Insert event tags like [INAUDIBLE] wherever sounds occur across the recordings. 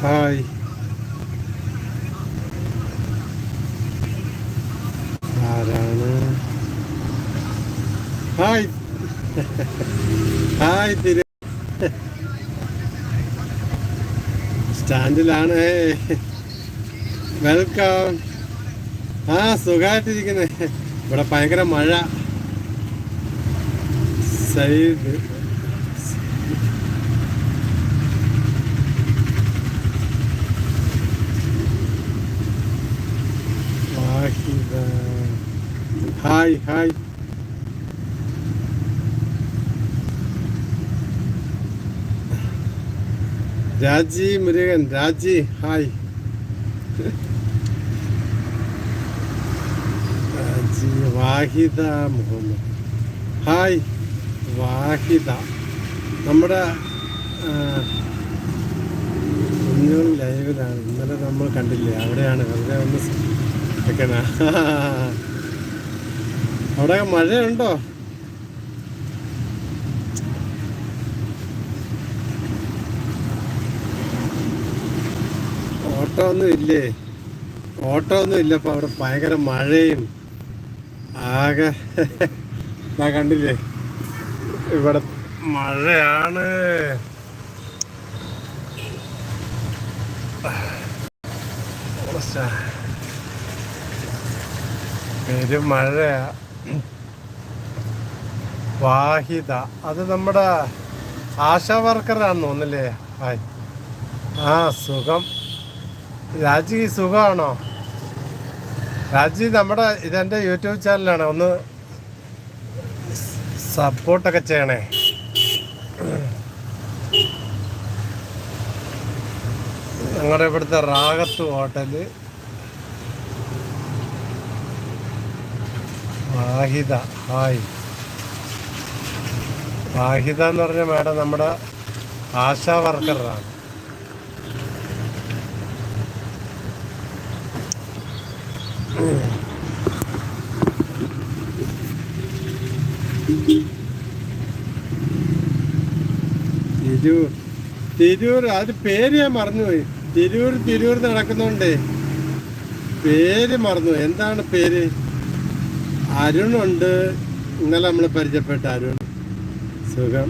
Hi ആരാണ് hi hi തിരു സ്റ്റാൻഡിലാണ് welcome ആ സുഖമായിട്ടിരിക്കുന്നേ ഇവിടെ ഭയങ്കര മഴ. Side Wahida hi hi. Raji Murugan Raji hi. രാജി വാഹിദ മുഹമ്മദ്. ഹായ് വാഹിദ. നമ്മുടെ ലൈവിലാണ്. ഇന്നലെ നമ്മൾ കണ്ടില്ലേ? അവിടെയാണ്. അവിടെ ഒന്ന് വെക്കണ അവിടെ മഴയുണ്ടോ? ഓട്ടോ ഒന്നും ഇല്ലേ? ഓട്ടോ ഒന്നും ഇല്ല അപ്പൊ അവിടെ ഭയങ്കര മഴയും. ആകെ ഞാൻ കണ്ടില്ലേ? ഇവിടെ മഴയാണ്. പെരും മഴയാ. വാഹിദ അത് നമ്മുടെ ആശാ വർക്കറാന്ന് തോന്നില്ലേ ഹായ്. ആ സുഖം. രാജി സുഖമാണോ രാജി നമ്മുടെ ഇതെന്റെ യൂട്യൂബ് ചാനലാണ്. ഒന്ന് സപ്പോർട്ടൊക്കെ ചെയ്യണേ. ഞങ്ങളുടെ ഇവിടുത്തെ റാഗത്ത് ഹോട്ടൽ. വാഹിദ ഹായ്. വാഹിദ എന്ന് പറഞ്ഞ മാഡം നമ്മുടെ ആശാ വർക്കറാണ്. തിരൂർ. തിരൂർ അത് പേര് ഞാൻ മറന്നുപോയി. തിരൂർ തിരൂർ നടക്കുന്നുണ്ടേ. പേര് മറന്നു എന്താണ് പേര്? അരുണുണ്ട്. ഇന്നലെ നമ്മൾ പരിചയപ്പെട്ട അരുൺ. സുഖം.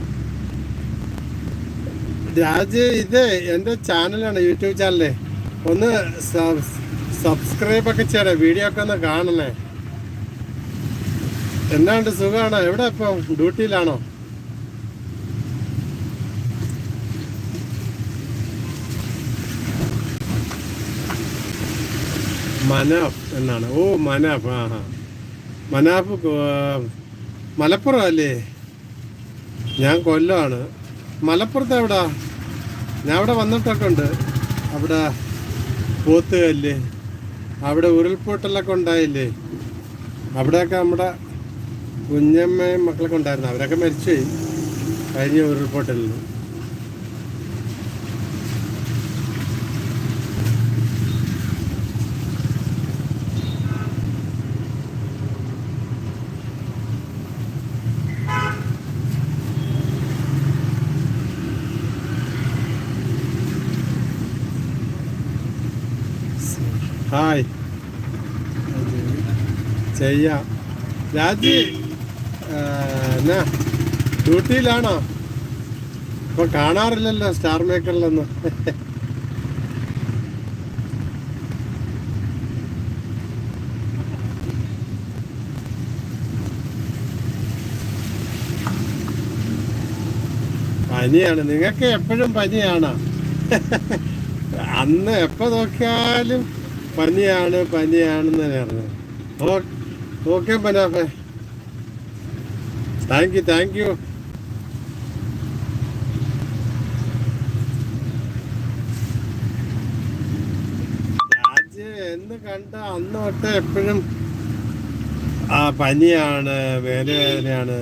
രാജ് ഇത് എന്റെ ചാനലാണ് യൂട്യൂബ് ചാനലേ. ഒന്ന് സബ്സ്ക്രൈബ് ഒക്കെ ചെയ്യണേ വീഡിയോ ഒക്കെ ഒന്ന് കാണണേ. എന്നാണ്ട് സുഖമാണോ എവിടെ ഇപ്പം? ഡ്യൂട്ടിയിലാണോ? മനാഫ് എന്നാണ്. ഓ മനാഫ് ആ ഹാ മനാഫ് കോ- മലപ്പുറം അല്ലേ? ഞാൻ കൊല്ലമാണ് മലപ്പുറത്ത് എവിടാ? ഞാൻ അവിടെ വന്നിട്ടൊക്കെ ഉണ്ട്. അവിടെ പോത്തുകല്ലേ അവിടെ ഉരുൾപൊട്ടലൊക്കെ ഉണ്ടായില്ലേ? അവിടെയൊക്കെ നമ്മുടെ കുഞ്ഞമ്മയും മക്കളൊക്കെ ഉണ്ടായിരുന്നു. അവരൊക്കെ മരിച്ചു കഴിഞ്ഞ ഉരുൾപൊട്ടലിൽ. ഹായ്. ചെയ്യാം. രാജി എന്നാ ഡ്യൂട്ടിയിലാണോ? ഇപ്പൊ കാണാറില്ലല്ലോ സ്റ്റാർ മേക്കറിലൊന്നും. പനിയാണ്. നിങ്ങൾക്ക് എപ്പോഴും പനിയാണ്? അന്ന് എപ്പോ നോക്കിയാലും പനിയാണ് പനിയാണെന്ന് പറഞ്ഞു ഓക്കെ പനാഫെ താങ്ക് യു താങ്ക് യു എന്ന് കണ്ട അന്ന് തൊട്ട് എപ്പോഴും ആ പനിയാണ് വേലവേദനയാണ്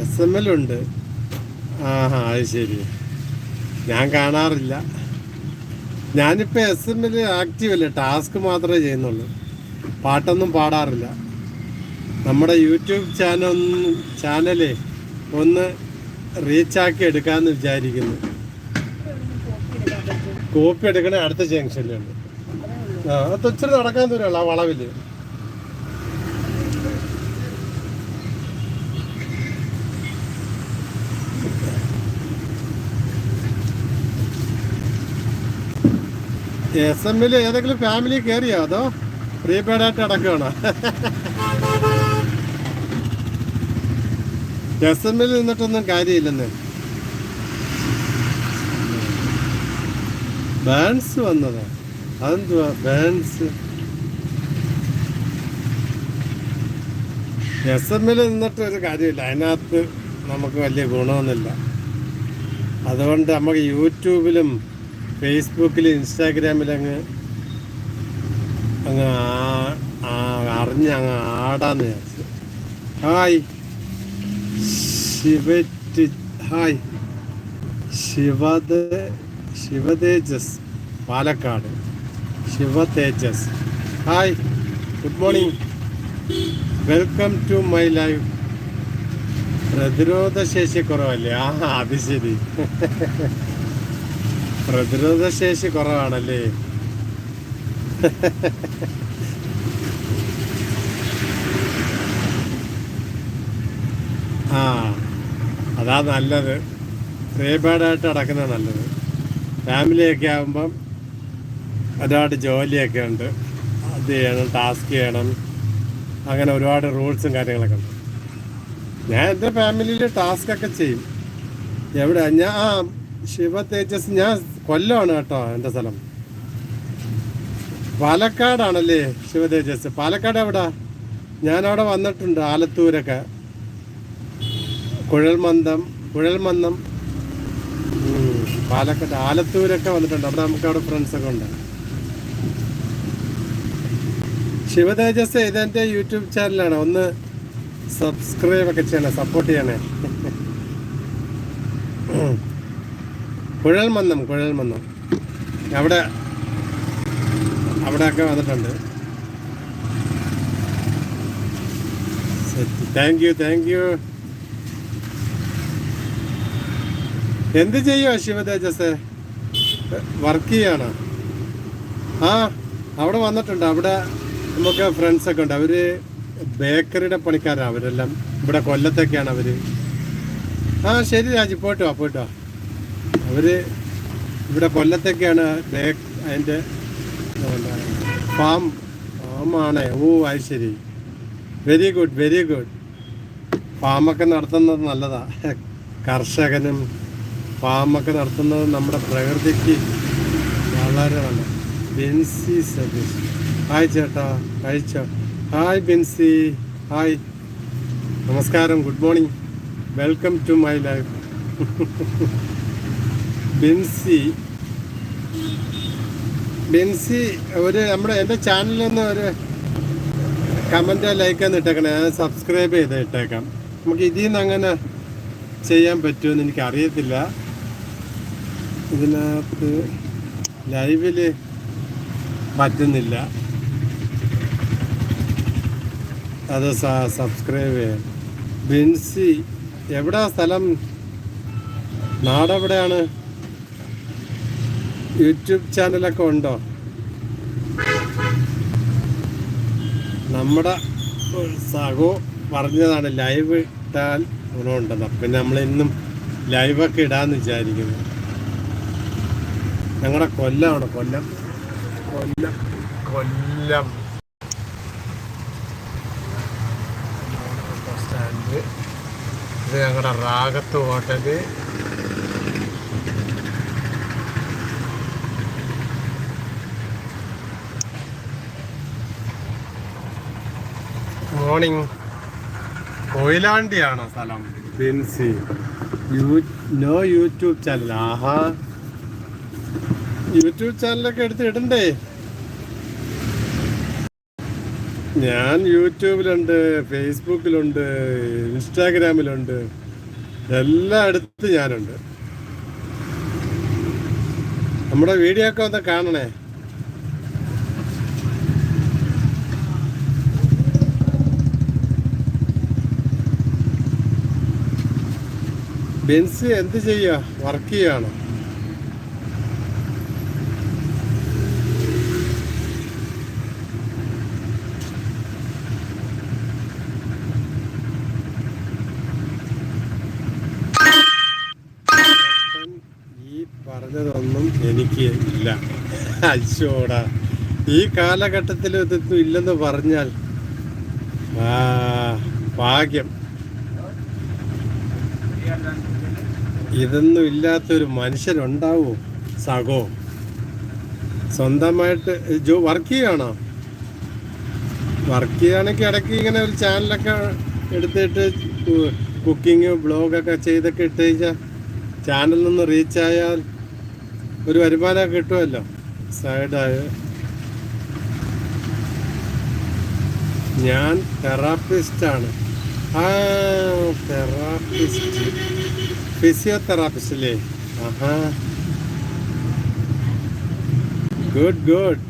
എസ് എം എൽ ഉണ്ട്. ആഹാ അത് ശരി. ഞാൻ കാണാറില്ല. ഞാനിപ്പോൾ എസ് എം എൽ ആക്റ്റീവ് അല്ലേ? ടാസ്ക് മാത്രമേ ചെയ്യുന്നുള്ളൂ. പാട്ടൊന്നും പാടാറില്ല. നമ്മുടെ യൂട്യൂബ് ചാനൽ ചാനൽ ഒന്ന് റീച്ചാക്കി എടുക്കാമെന്ന് വിചാരിക്കുന്നു. കോപ്പി എടുക്കണേ അടുത്ത ജംഗ്ഷനിലുണ്ട് ആ അത് ഇച്ചിരി നടക്കാൻ ദൂരമുള്ള ആ വളവിൽ. എസ് എമ്മിൽ ഏതെങ്കിലും ഫാമിലി കയറിയോ അതോ പ്രീപെയ്ഡ് ആയിട്ട് അടക്കുകയാണോ എസ് എമ്മിൽ നിന്നിട്ടൊന്നും കാര്യമില്ലെന്ന്. ബാൻസ് വന്നതാ. അതെന്തുവാ? ബാൻസ് എസ് എമ്മിൽ നിന്നിട്ട് ഒരു കാര്യമില്ല. അതിനകത്ത് നമുക്ക് വലിയ ഗുണമൊന്നുമില്ല. അതുകൊണ്ട് നമുക്ക് യൂട്യൂബിലും ഫേസ്ബുക്കിലും ഇൻസ്റ്റാഗ്രാമിൽ അങ്ങ് അങ്ങ് അറിഞ്ഞ് അങ്ങ് ആടാന്ന് ഹായ്. ശിവറ്റ് hi. ശിവത Shivatejas Palakkad. Shivatejas hi. Good morning. Welcome to my life. പ്രതിരോധ ശേഷി കുറവല്ലേ? ആ അത് ശരി. പ്രതിരോധ ശേഷി കുറവാണല്ലേ? ആ അതാ നല്ലത്. പ്രീപെയ്ഡായിട്ട് അടക്കുന്ന നല്ലത്. ഫാമിലിയൊക്കെ ആകുമ്പം ഒരുപാട് ജോലിയൊക്കെ ഉണ്ട്. അത് ചെയ്യണം ടാസ്ക് ചെയ്യണം. അങ്ങനെ ഒരുപാട് റൂൾസും കാര്യങ്ങളൊക്കെ ഉണ്ട്. ഞാൻ എന്റെ ഫാമിലിയിൽ ടാസ്ക് ഒക്കെ ചെയ്യും. എവിടെ? ഞാൻ ആ ശിവ തേജസ് ഞാൻ കൊല്ലമാണ് കേട്ടോ എന്റെ സ്ഥലം. പാലക്കാടാണല്ലേ ശിവ തേജസ് പാലക്കാട് എവിടാ? ഞാനവിടെ വന്നിട്ടുണ്ട് ആലത്തൂരൊക്കെ. കുഴൽമന്ദം കുഴൽമന്ദം പാലക്കാട് ആലത്തൂരൊക്കെ വന്നിട്ടുണ്ട്. അവിടെ നമുക്ക് അവിടെ ഫ്രണ്ട്സ് ഒക്കെ ഉണ്ട്. ശിവതേജസ് ഇതെന്റെ യൂട്യൂബ് ചാനലാണ് ഒന്ന് സബ്സ്ക്രൈബ് ഒക്കെ ചെയ്യണേ സപ്പോർട്ട് ചെയ്യണേ. കുഴൽമന്ദം കുഴൽമന്ദം അവിടെ അവിടെയൊക്കെ വന്നിട്ടുണ്ട്. താങ്ക് യു താങ്ക് യു എന്ത് ചെയ്യുമോ ശിവതേജസ് വർക്ക് ചെയ്യാണ്. ആ അവിടെ വന്നിട്ടുണ്ട്. അവിടെ നമുക്ക് ഫ്രണ്ട്സൊക്കെ ഉണ്ട്. അവർ ബേക്കറിയുടെ പണിക്കാരാണ് അവരെല്ലാം ഇവിടെ കൊല്ലത്തൊക്കെയാണ് അവർ. ആ ശരി രാജി. പോയിട്ട് വാ. അവർ ഇവിടെ കൊല്ലത്തൊക്കെയാണ് ബേക്ക് അതിന്റെ ഫാം ഫാമാണ്. ഓ അത് ശരി. വെരി ഗുഡ് വെരി ഗുഡ് ഫാമൊക്കെ നടത്തുന്നത് നല്ലതാണ് കർഷകനും ഫാമൊക്കെ നടത്തുന്നത് നമ്മുടെ പ്രകൃതിക്ക് വളരെ നല്ല ബെൻസി സതീഷ് ഹായ് ചേട്ടാ കഴിച്ചോ ഹായ് ബെൻസി ഹായ്. നമസ്കാരം good morning. Welcome to my life. [LAUGHS] Benzy. Binsy ഒരു നമ്മുടെ എന്റെ ചാനലിലൊന്ന് ഒരു കമന്റ് ലൈക്ക് ഒന്ന് ഇട്ടേക്കണേ. സബ്സ്ക്രൈബ് ചെയ്ത് ഇട്ടേക്കാം. നമുക്ക് ഇതിൽ നിന്ന് അങ്ങനെ ചെയ്യാൻ പറ്റുമെന്ന് എനിക്ക് അറിയത്തില്ല ഇതിനകത്ത് ലൈവിൽ പറ്റുന്നില്ല. അത് സബ്സ്ക്രൈബ് ചെയ്യാം. ബിൻസി എവിടാ സ്ഥലം? നാടെവിടെയാണ്? യൂട്യൂബ് ചാനലൊക്കെ ഉണ്ടോ? നമ്മുടെ സഹോ പറഞ്ഞതാണ് ലൈവ് ഇട്ടാൽ ഗുണമുണ്ടെന്ന്. പിന്നെ നമ്മളിന്നും ലൈവൊക്കെ ഇടാന്ന് വിചാരിക്കുന്നു. ഞങ്ങളുടെ കൊല്ലമാണ് കൊല്ലം. കൊല്ലം കൊല്ലം. സ്റ്റാൻഡ്. ഇത് ഞങ്ങളുടെ റാഗത്ത് ഹോട്ടൽ. മോർണിംഗ് കൊയിലാണ്ടിയാണോ സ്ഥലം? Binsy you know YouTube channel. Aaha. YouTube ചാനലൊക്കെ എടുത്ത് ഇടണ്ടേ ഞാൻ യൂട്യൂബിലുണ്ട് ഫേസ്ബുക്കിലുണ്ട് ഇൻസ്റ്റാഗ്രാമിലുണ്ട്. എല്ലായിടത്തും ഞാനുണ്ട്. നമ്മുടെ വീഡിയോ ഒക്കെ ഒന്ന് കാണണേ? ബെൻസ് എന്ത് ചെയ്യുക വർക്ക് ചെയ്യാണ്? പറഞ്ഞതൊന്നും എനിക്ക് ഇല്ല. അശോടാ ഈ കാലഘട്ടത്തിൽ ഇതൊന്നും ഇല്ലെന്ന് പറഞ്ഞാൽ ഭാഗ്യം. ഇതൊന്നും ഇല്ലാത്തൊരു മനുഷ്യനുണ്ടാവും സഹോ. സ്വന്തമായിട്ട് ജോ വർക്ക് ചെയ്യുകയാണോ വർക്ക് ചെയ്യുകയാണെങ്കിൽ ഇടയ്ക്ക് ഇങ്ങനെ ഒരു ചാനലൊക്കെ എടുത്തിട്ട് കുക്കിങ് ബ്ലോഗൊക്കെ ചെയ്തൊക്കെ ഇട്ട് കഴിഞ്ഞാൽ ചാനലിൽ നിന്ന് റീച്ച് ആയാൽ ഒരു വരുമാനം കിട്ടുമല്ലോ. സൈഡായ ഞാൻ തെറാപ്പിസ്റ്റാണ് ആ തെറാപ്പിസ്റ്റ് ഫിസിയോതെറാപ്പിസ്റ്റ് അല്ലേ ആഹാ. ഗുഡ് ഗുഡ്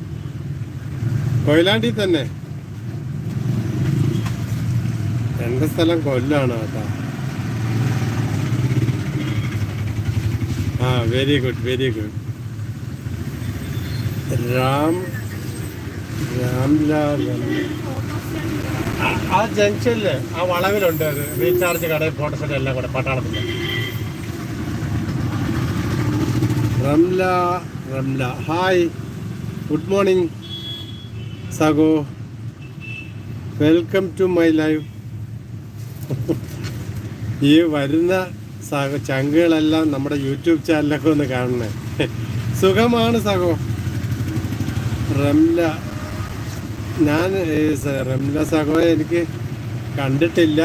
കൊയിലാണ്ടി തന്നെ. എന്റെ സ്ഥലം കൊല്ലാണ് കേട്ടോ. ആ very good very good Ram Ramlal. ആ- ജംഗ്ഷനിൽ ആ വളവിലുണ്ട് റീചാർജ് കടയിൽ ഫോട്ടോഷോട്ട് എല്ലാം കൂടെ പട്ടാളത്തിൽ Ramla Ramla. Hi good morning സഗോ. Welcome to my life ഈ വരുന്ന സഹ ചങ്കുകളെല്ലാം നമ്മുടെ യൂട്യൂബ് ചാനലൊക്കെ ഒന്ന് കാണണേ. [LAUGHS] സുഖമാണ് സഹോ റംല. ഞാൻ റംല സഹോയെ എനിക്ക് കണ്ടിട്ടില്ല.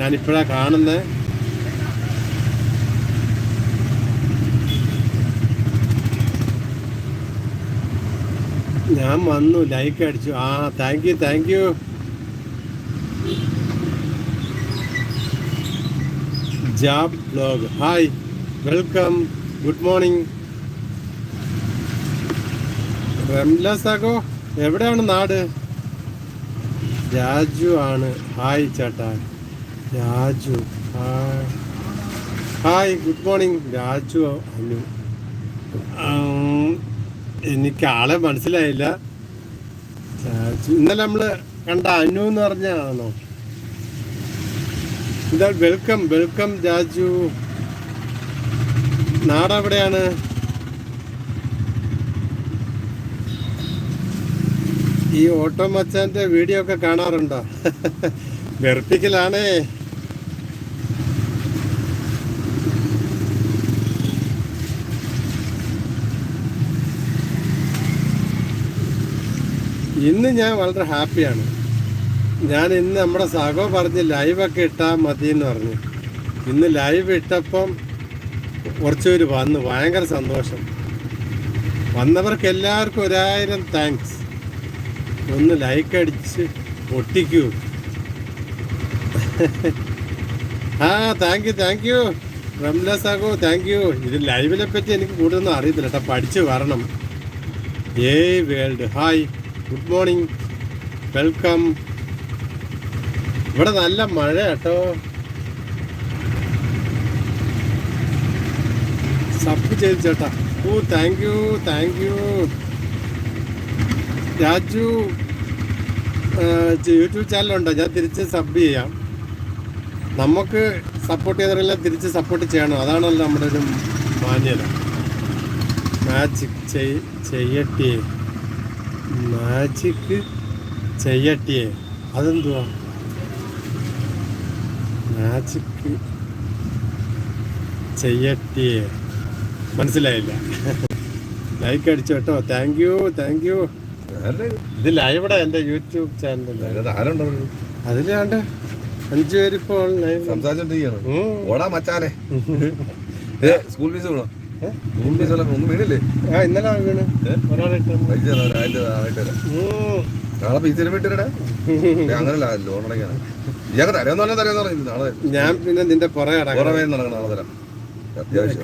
ഞാനിപ്പോഴാണ് കാണുന്നത് ഞാൻ വന്നു ലൈക്ക് അടിച്ചു. ആ thank you thank you jab blog. Hi welcome good morning sago എവിടെയാണ് നാട്? രാജു ആണ്. ഹായ് ചേട്ടാ. Raju hi. Hi good morning Raju Anu. എനിക്ക് ആളെ മനസ്സിലായില്ല. ഇന്നലെ നമ്മൾ കണ്ട അനു എന്ന് പറഞ്ഞാണോ ഇതാ വെൽക്കം വെൽക്കം രാജു. നാടെവിടെയാണ് ഈ ഓട്ടോ മച്ചാന്റെ വീഡിയോ ഒക്കെ കാണാറുണ്ടോ? [LAUGHS] വെറുപ്പിക്കലാണേ. ഇന്ന് ഞാൻ വളരെ ഹാപ്പിയാണ്. ഞാൻ ഇന്ന് നമ്മുടെ സഹോ പറഞ്ഞ് ലൈവൊക്കെ ഇട്ടാൽ മതി എന്ന് പറഞ്ഞു. ഇന്ന് ലൈവ് ഇട്ടപ്പം കുറച്ച് പേര് വന്നു. ഭയങ്കര സന്തോഷം. വന്നവർക്ക് എല്ലാവർക്കും ഒരായിരം താങ്ക്സ് ഒന്ന് ലൈക്ക് അടിച്ച് പൊട്ടിക്കൂ. ആ thank you thank you Ramla sago thank you ഇത് ലൈവിനെ പറ്റി എനിക്ക് കൂടുതലൊന്നും അറിയത്തില്ല. കേട്ടോ പഠിച്ച് വരണം. ഏയ് world. Hi. Good morning welcome ഇവിടെ നല്ല മഴ കേട്ടോ. സബ് ചെയ്തു ചേട്ടാ. ഓ thank you thank you Raju YouTube ചാനലുണ്ടോ ഞാൻ തിരിച്ച് സബ് ചെയ്യാം. നമുക്ക് സപ്പോർട്ട് ചെയ്തവരെല്ലാം തിരിച്ച് സപ്പോർട്ട് ചെയ്യണം. അതാണല്ലോ നമ്മുടെ ഒരു മാന്യത. മാജിക് ചെയ് ചെയ്യട്ടിയേ മാജിക് ചെയ്യട്ടിയേ അതെന്തുവാ? മാജിക് ചെയ്യട്ടിയേ മനസ്സിലായില്ല. ലൈക്ക് അടിച്ചു കേട്ടോ. താങ്ക് യു താങ്ക് യു ഇത് ലൈവടാ എന്റെ യൂട്യൂബ് ആരുണ്ടോ അതിലാണ്ട് അഞ്ചു പേരിപ്പോൾ സംസാരിച്ചോണ്ടിരിക്കുകയാണ്. ഓടാ മച്ചാനെ. സ്കൂൾ ഫീസ് വേണോ ഇന്നലെ വീണ്. പൈസ തരാം, ഒരാഴ്ച ആയിട്ട് തരാം ഉം. നാളെ പൈസ വിട്ടിരടാ [LAUGHS] അങ്ങനല്ല ലോൺ അടയ്ക്കാണ് ഇയാൾക്ക് തരാന്ന് പറഞ്ഞാൽ തരാന്ന് പറഞ്ഞു നാളെ ഞാൻ പിന്നെ നിന്റെ പുറകെ നടക്കണം. നാളെ തരാം. അത്യാവശ്യം.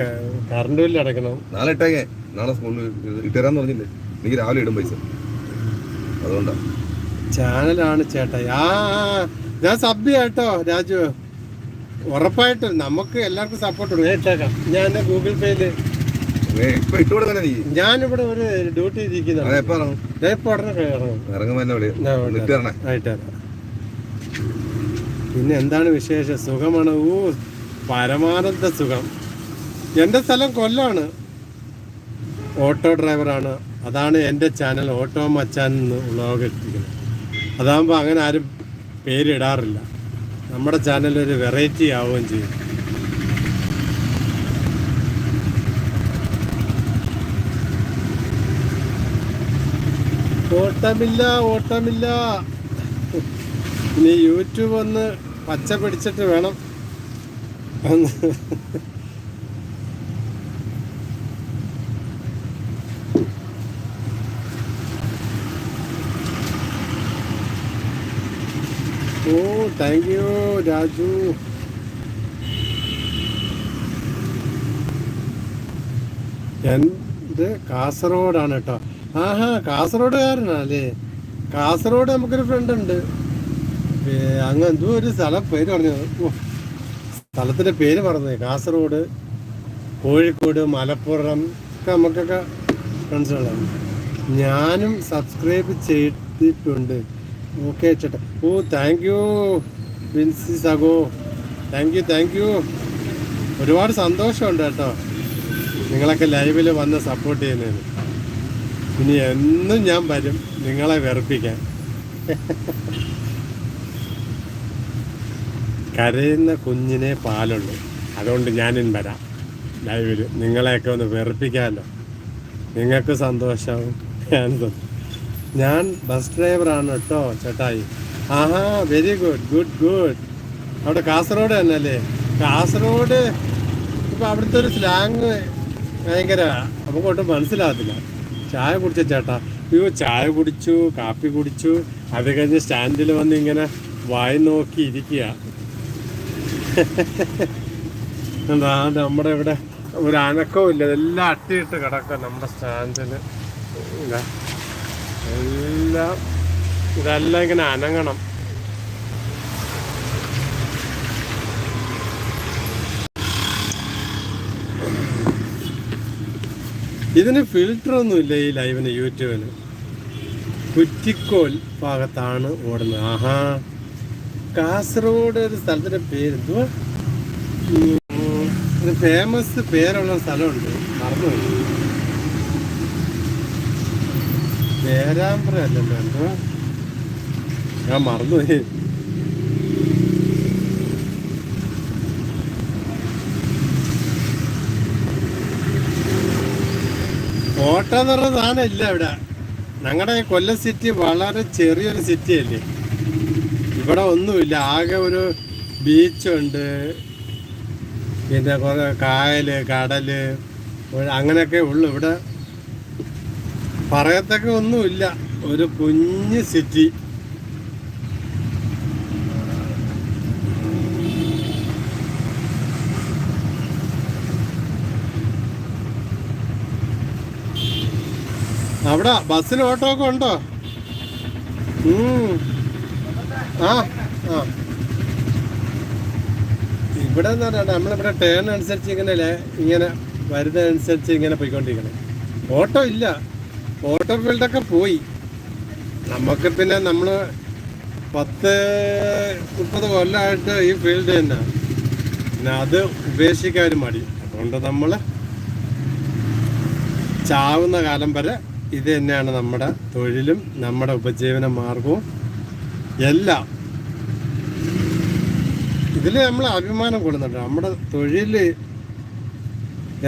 കറണ്ട് ബില്ല് അടക്കണം നാളെ ഇട്ടേക്കേ. നാളെ സ്കൂളിൽ ഇട്ടുതരാന്ന് പറഞ്ഞില്ലേ? എനിക്ക് രാവിലെ ഇടും പൈസ. അതുകൊണ്ടാ. ചാനലാണ് ചേട്ടാ. ആ. ഞാൻ സബ് ചെയ്യാട്ടോ രാജു. ഉറപ്പായിട്ടും നമുക്ക് എല്ലാവർക്കും സപ്പോർട്ട് ഉണ്ട്. ഇട്ടേക്കാം ഞാൻ ഗൂഗിൾ പേയിൽ ഞാനിവിടെ ഒരു ഡ്യൂട്ടി ആയിട്ട് പിന്നെ എന്താണ് വിശേഷം? സുഖമാണ്? ഊ പരമാനന്ദ സുഖം. എന്റെ സ്ഥലം കൊല്ലാണ്. ഓട്ടോ ഡ്രൈവറാണ്. അതാണ് എന്റെ ചാനൽ ഓട്ടോ മച്ചാൻ എന്ന് വ്ളോഗ് എത്തിക്കുന്നത് അതാകുമ്പോൾ അങ്ങനെ ആരും പേരിടാറില്ല. നമ്മുടെ ചാനൽ ഒരു വെറൈറ്റി ആവുകയും ചെയ്യും. ഓട്ടമില്ല ഓട്ടമില്ല. ഇനി യൂട്യൂബ് ഒന്ന് പച്ച പിടിച്ചിട്ട് വേണം ഒന്ന് ഓ താങ്ക് യു രാജു എന്ത് കാസർഗോഡാണ് കേട്ടോ. ആഹാ കാസർഗോഡുകാരനാല്ലേ കാസർഗോഡ് നമുക്കൊരു ഫ്രണ്ട് ഉണ്ട്. അങ്ങ് എന്തോ ഒരു സ്ഥലം പേര് പറഞ്ഞു. സ്ഥലത്തിന്റെ പേര് പറഞ്ഞു കാസർഗോഡ് കോഴിക്കോട് മലപ്പുറം ഒക്കെ നമുക്കൊക്കെ ഫ്രണ്ട്സുകളാണ് ഞാനും സബ്സ്ക്രൈബ് ചെയ്തിട്ടുണ്ട്. ഓക്കെ ചേട്ടാ. ഓ താങ്ക് യു വിൻസി സഗോ. താങ്ക് യു താങ്ക് യു ഒരുപാട് സന്തോഷമുണ്ട് കേട്ടോ. നിങ്ങളൊക്കെ ലൈവിൽ വന്ന് സപ്പോർട്ട് ചെയ്യുന്നതിന്. ഇനി എന്നും ഞാൻ വരും നിങ്ങളെ വെറുപ്പിക്കാൻ. കരയുന്ന കുഞ്ഞിനെ പാലുള്ളൂ. അതുകൊണ്ട് ഞാനും വരാം. ലൈവിൽ നിങ്ങളെയൊക്കെ ഒന്ന് വെറുപ്പിക്കാമല്ലോ. നിങ്ങൾക്ക് സന്തോഷമാവും ഞാൻ. ഞാൻ ബസ് ഡ്രൈവറാണ് കേട്ടോ ചേട്ടായി. ആഹാ വെരി ഗുഡ് ഗുഡ് ഗുഡ് അവിടെ കാസർഗോഡ് തന്നെ അല്ലേ? കാസർഗോഡ് ഇപ്പം അവിടുത്തെ ഒരു സ്ലാങ് ഭയങ്കര നമുക്കൊട്ടും മനസ്സിലാകത്തില്ല. ചായ കുടിച്ച ചേട്ടാ? അയ്യോ ചായ കുടിച്ചു കാപ്പി കുടിച്ചു. അത് കഴിഞ്ഞ് സ്റ്റാൻഡിൽ വന്ന് ഇങ്ങനെ വായി നോക്കി ഇരിക്കുക. എന്താ നമ്മുടെ ഇവിടെ ഒരു അനക്കവും ഇല്ല. ഇതെല്ലാം അട്ടിയിട്ട് കിടക്കുക നമ്മുടെ സ്റ്റാൻഡിൽ എല്ലാം ഇതെല്ലാം ഇങ്ങനെ അനങ്ങണം. ഇതിന് ഫിൽറ്റർ ഒന്നുമില്ല ഈ ലൈവിന് യൂട്യൂബിന് കുറ്റിക്കോൽ ഭാഗത്താണ് ഓടുന്നത്. ആഹാ. കാസർഗോഡ് ഒരു സ്ഥലത്തിന്റെ പേര് എന്തുവാ? ഫേമസ് പേരുള്ള സ്ഥലമുണ്ട്. മറന്നുപോയി. പേരാമ്പ്ര അല്ലല്ലോ എന്തോ. ഞാൻ മറന്നുപോയി. കോട്ട എന്ന് പറഞ്ഞ സാധനം ഇല്ല ഇവിടെ. ഞങ്ങളുടെ കൊല്ലം സിറ്റി വളരെ ചെറിയൊരു സിറ്റി അല്ലേ? ഇവിടെ ഒന്നുമില്ല. ആകെ ഒരു ബീച്ചുണ്ട് പിന്നെ കുറെ കായൽ കടൽ അങ്ങനെയൊക്കെ ഉള്ളു. ഇവിടെ പറയത്തക്ക ഒന്നുമില്ല. ഒരു കുഞ്ഞ് സിറ്റി. അവിടെ ബസ്സിന് ഓട്ടോ ഒക്കെ ഉണ്ടോ ആ ആ. ഇവിടെ എന്ന് പറഞ്ഞാൽ നമ്മളിവിടെ ടേൺ അനുസരിച്ച് ഇങ്ങനെ ഇങ്ങനെ വരുന്നതനുസരിച്ച് ഇങ്ങനെ പോയിക്കൊണ്ടിരിക്കണം. ഓട്ടോ ഇല്ല ഓട്ടോ ഫീൽഡൊക്കെ പോയി. നമുക്ക് പിന്നെ നമ്മൾ പത്ത് മുപ്പത് കൊല്ലമായിട്ട് ഈ ഫീൽഡ് തന്നെ. പിന്നെ അത് ഉപേക്ഷിക്കാൻ ഒരു മടി. അതുകൊണ്ട് നമ്മൾ ചാവുന്ന കാലം വരെ ഇത് തന്നെയാണ് നമ്മുടെ തൊഴിലും നമ്മുടെ ഉപജീവന മാർഗവും എല്ലാം. ഇതിൽ നമ്മൾ അഭിമാനം കൊള്ളുന്നുണ്ട്. നമ്മുടെ തൊഴിൽ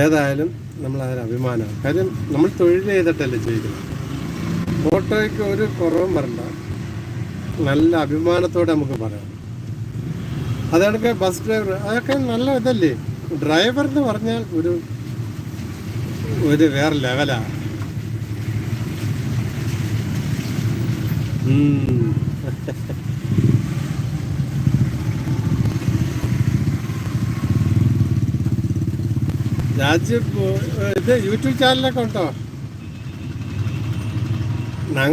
ഏതായാലും നമ്മൾ അതിന് അഭിമാനമാണ്. കാര്യം നമ്മൾ തൊഴിൽ ചെയ്തിട്ടല്ലേ ചെയ്യുന്നത് ഫോട്ടോയ്ക്ക് ഒരു കുറവും വരണ്ട. നല്ല അഭിമാനത്തോടെ നമുക്ക് പറയാം. അതൊക്കെ ബസ് ഡ്രൈവർ അതൊക്കെ നല്ല ഇതല്ലേ? ഡ്രൈവർ എന്ന് പറഞ്ഞാൽ ഒരു ഒരു വേറെ ലെവലാ ഇത് യൂട്യൂബ് ചാനലൊക്കെ ഉണ്ടോ?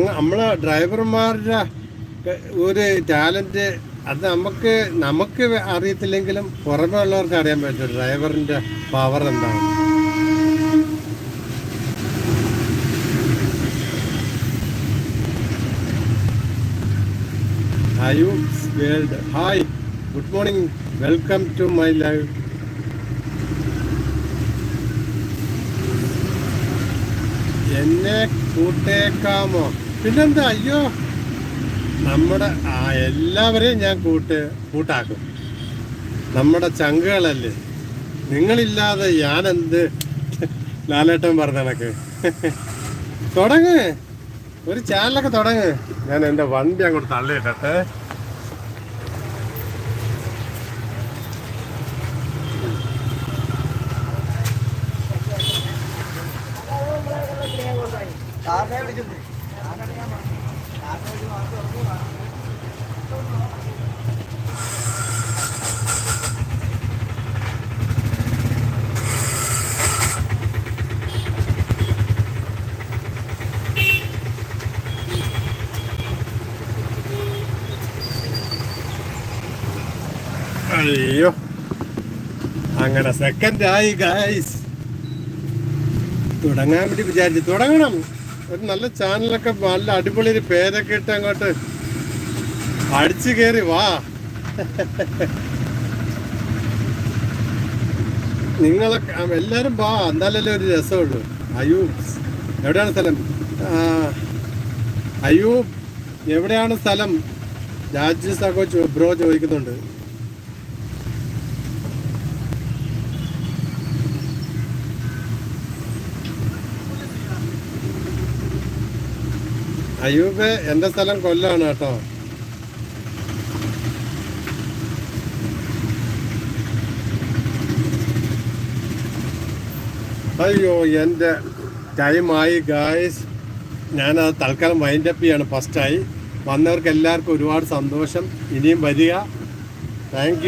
നമ്മളെ ഡ്രൈവർമാരുടെ ഒരു ടാലന്റ് അത് നമുക്ക് നമുക്ക് അറിയത്തില്ലെങ്കിലും പുറമെ ഉള്ളവർക്ക് അറിയാൻ പറ്റും ഡ്രൈവറിന്റെ പവർ എന്താണ്. Hi hi good morning welcome to my live എന്നെ കൂട്ടേക്കാമോ? പിന്നെന്താ? അയ്യോ നമ്മുടെ ആ എല്ലാവരെയും ഞാൻ കൂട്ട് കൂട്ടാക്കും. നമ്മുടെ ചങ്കുകളല്ലേ? നിങ്ങളില്ലാതെ ഞാനെന്ത്? ലാലേട്ടൻ പറഞ്ഞ കണക്ക്. തുടങ്ങ്. ഒരു ചാനലൊക്കെ തുടങ്ങ്. ഞാൻ എന്റെ വണ്ടി അങ്ങോട്ട് തള്ളിയിട്ടെ അയ്യോ അങ്ങനെ സെക്കൻഡ് ആയി ഗായ്സ് തുടങ്ങാൻ വേണ്ടി വിചാരിച്ചു. തുടങ്ങണം. ഒരു നല്ല ചാനലൊക്കെ നല്ല അടിപൊളി ഒരു പേരൊക്കെ ഇട്ട് അങ്ങോട്ട് അടിച്ചു കയറി വാ. നിങ്ങളൊക്കെ എല്ലാവരും വാ. എന്നാലല്ലേ ഒരു രസമുള്ളൂ. അയ്യൂബ് എവിടെയാണ് സ്ഥലം? അയ്യൂബ് എവിടെയാണ് സ്ഥലം? സാക്കോ ബ്രോ ചോദിക്കുന്നുണ്ട്. അയ്യൂബ് എന്റെ സ്ഥലം കൊല്ലാണ് കേട്ടോ. അയ്യോ എന്റെ ടൈമായി ഗായ്സ് ഞാനത് തൽക്കാലം വൈൻഡപ്പ് ചെയ്യാണ് ഫസ്റ്റായി വന്നവർക്ക് എല്ലാവർക്കും ഒരുപാട് സന്തോഷം. ഇനിയും വരിക. താങ്ക്